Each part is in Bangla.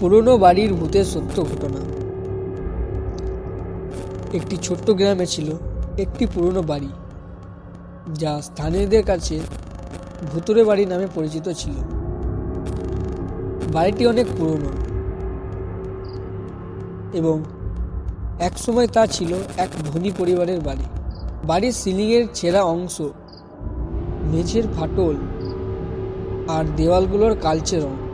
পুরনো বাড়ির ভূতের সত্য ঘটনা। একটি ছোট্ট গ্রামে ছিল একটি পুরনো বাড়ি, যা স্থানীয়দের কাছে ভুতুরে বাড়ি নামে পরিচিত ছিল। বাড়িটি অনেক পুরনো এবং একসময় তা ছিল এক ধনী পরিবারের বাড়ি। বাড়ির সিলিংয়ের ছেঁড়া অংশ, মেঝের ফাটল আর দেওয়ালগুলোর কালচে রং।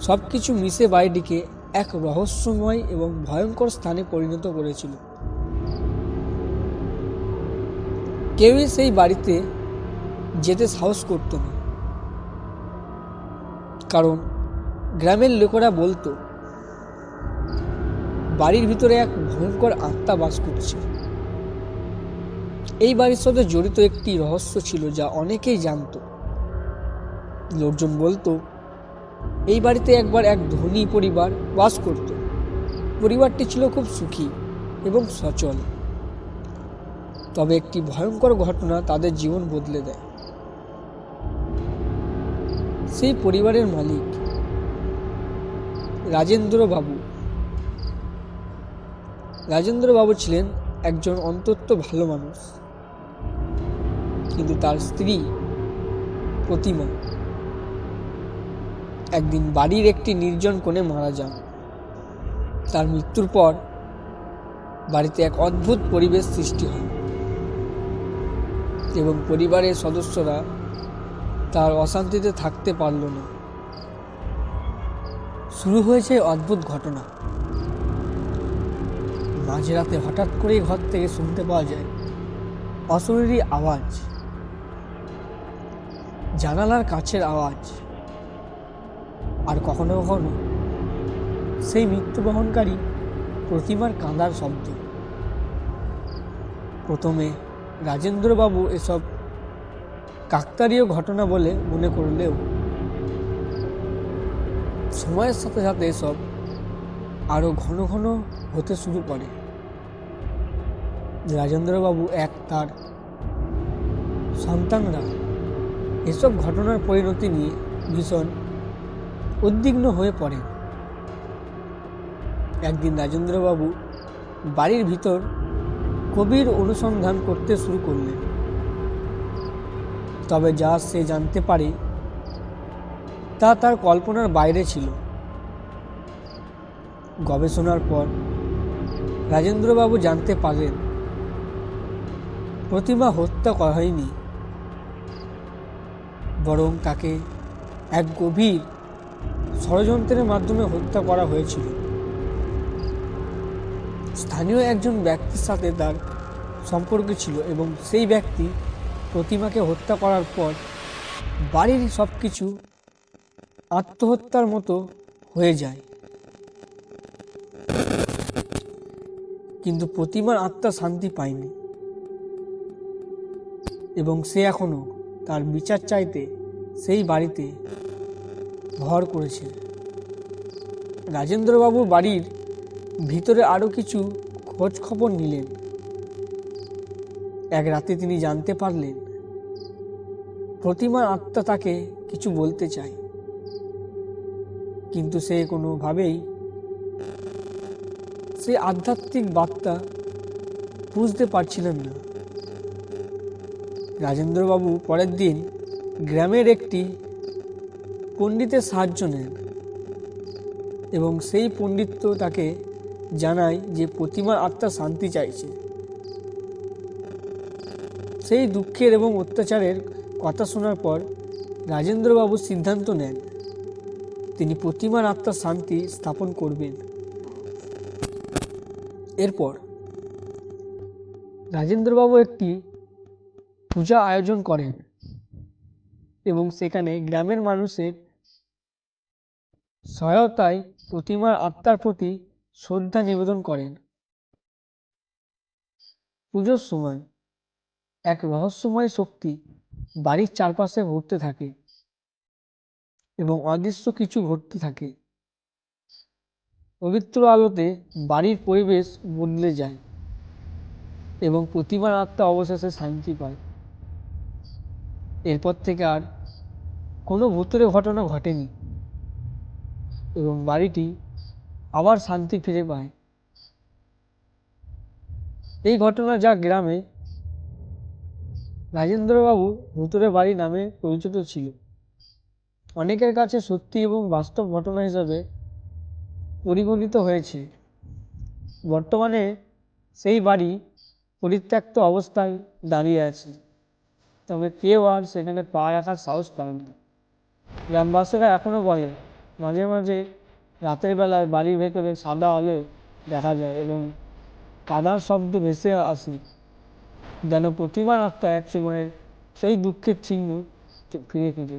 সব কিছু মিশে বাড়িটিকে এক রহস্যময় এবং ভয়ঙ্কর স্থানে পরিণত করেছিল। কেউই সেই বাড়িতে যেতে সাহস করতো না। কারণ গ্রামের লোকেরা বলতো, বাড়ির ভিতরে এক ভয়ঙ্কর আত্মা বাস করছে। এই বাড়ির সাথে জড়িত একটি রহস্য ছিল যা অনেকেই জানতো। লোকজন বলতো এই বাড়িতে একবার এক ধনী পরিবার বাস করত। পরিবারটি ছিল খুব সুখী এবং সচল। তবে একটি ভয়ঙ্কর ঘটনা তাদের জীবন বদলে দেয়। সেই পরিবারের মালিক রাজেন্দ্র বাবু রাজেন্দ্র বাবু ছিলেন একজন অন্তত ভালো মানুষ। কিন্তু তার স্ত্রী প্রতিমা। একদিন বাড়ির একটি নির্জন কোণে মারা যান। তার মৃত্যুর পর বাড়িতে এক অদ্ভুত পরিবেশ সৃষ্টি হয় এবং পরিবারের সদস্যরা তার অশান্তিতে থাকতে পারল না। শুরু হয়েছে অদ্ভুত ঘটনা। মাঝরাতে হঠাৎ করেই ঘর থেকে শুনতে পাওয়া যায় অশরীরী আওয়াজ, জানালার কাছের আওয়াজ। আর কখনো কখনো সেই মৃত্যুবহনকারী প্রতিমার কাঁদার শব্দ। প্রথমে রাজেন্দ্রবাবু এসব কাকতারীয় ঘটনা বলে মনে করলেও সময়ের সাথে সাথে এসব আরও ঘন ঘন হতে শুরু করে। রাজেন্দ্রবাবু এক তার সন্তানরা এসব ঘটনার পরিণতি নিয়ে ভীষণ উদ্বিগ্ন হয়ে পড়েন একদিন রাজেন্দ্রবাবু বাড়ির ভিতর কবির অনুসন্ধান করতে শুরু করলেন। তবে যা সে জানতে পারে, তা তার কল্পনার বাইরে ছিল। গবেষণার পর রাজেন্দ্রবাবু জানতে পারলেন, প্রতিমা হত্যা করা হয়নি, বরং তাকে এক গভীর ষড়যন্ত্রের মাধ্যমে হত্যা করা হয়েছিল। স্থানীয় একজন ব্যক্তির সাথে তার সম্পর্ক ছিল এবং সেই ব্যক্তি প্রতিমাকে হত্যা করার পর বাড়ির সব কিছু আত্মহত্যার মতো হয়ে যায়। কিন্তু প্রতিমার আত্মা শান্তি পায়নি এবং সে এখনও তার বিচার চাইতে সেই বাড়িতে ঘর করেছে রাজেন্দ্রবাবু বাড়ির ভিতরে আরও কিছু খোঁজ খবর নিলেন। এক রাতে তিনি জানতে পারলেন প্রতিমার আত্মা তাকে কিছু বলতে চায়। কিন্তু সে কোনোভাবেই সে আধ্যাত্মিক বার্তা বুঝতে পারছিলেন না। রাজেন্দ্রবাবু পরের দিন গ্রামের একটি পণ্ডিতের সাহায্য নেন এবং সেই পণ্ডিত তাকে জানায় যে প্রতিমার আত্মা শান্তি চাইছে। সেই দুঃখের এবং অত্যাচারের কথা শোনার পর রাজেন্দ্রবাবু সিদ্ধান্ত নেন, তিনি প্রতিমার আত্মার শান্তি স্থাপন করবেন। এরপর রাজেন্দ্রবাবু একটি পূজা আয়োজন করেন এবং সেখানে গ্রামের মানুষের সহায়তায় প্রতিমার আত্মার প্রতি শ্রদ্ধা নিবেদন করেন। পুজোর সময় এক রহস্যময় শক্তি বাড়ির চারপাশে ঘুরতে থাকে এবং অদৃশ্য কিছু ঘটতে থাকে। পবিত্র আলোতে বাড়ির পরিবেশ বদলে যায় এবং প্রতিমার আত্মা অবশেষে শান্তি পায়। এরপর থেকে আর কোনো ভূতের ঘটনা ঘটেনি। এবং বাড়িটি আবার শান্তি ফিরে পায়। এই ঘটনা যা গ্রামে রাজেন্দ্রবাবু ভুতুরে বাড়ি নামে পরিচিত ছিল। অনেকের কাছে সত্যি এবং বাস্তব ঘটনা হিসাবে পরিগণিত হয়েছে। বর্তমানে সেই বাড়ি পরিত্যক্ত অবস্থায় দাঁড়িয়ে আছে। তবে কেউ আর সেখানে পা রাখার সাহস পায় না। গ্রামবাসীরা এখনও বলে মাঝে মাঝে রাতের বেলায় বাড়ির ভেতরে সাদা আলো দেখা যায় এবং কাদার শব্দ ভেসে আসে, যেন প্রতিমার আত্মা এক সময় সেই দুঃখের চিহ্ন ফিরে ফিরে